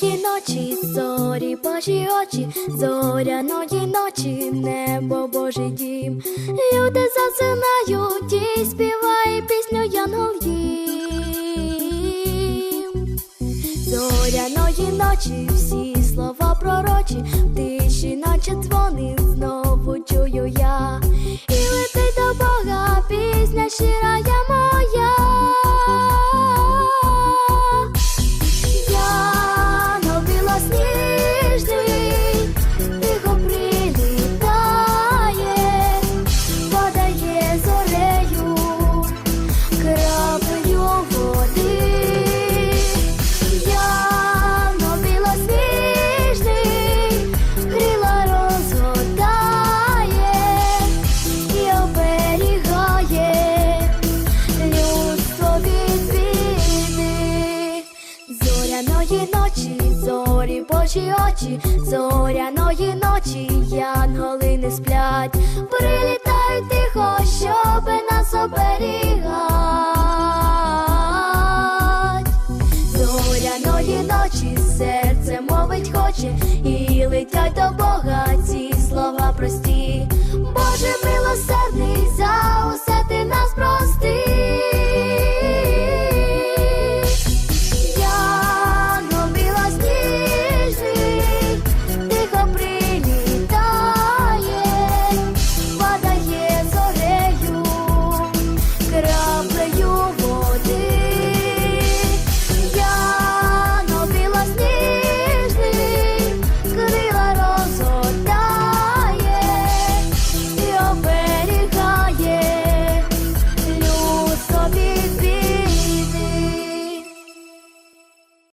Зоряної ночі, зорі божі очі, зоряної ночі, небо Божий дім. Люди засинають і співає пісню янгол їм. Зоряної ночі всі. Божі очі, зоряної ночі, янголи не сплять, прилітають тихо, щоби нас оберігать. Зоряної ночі серце мовить хоче і летять до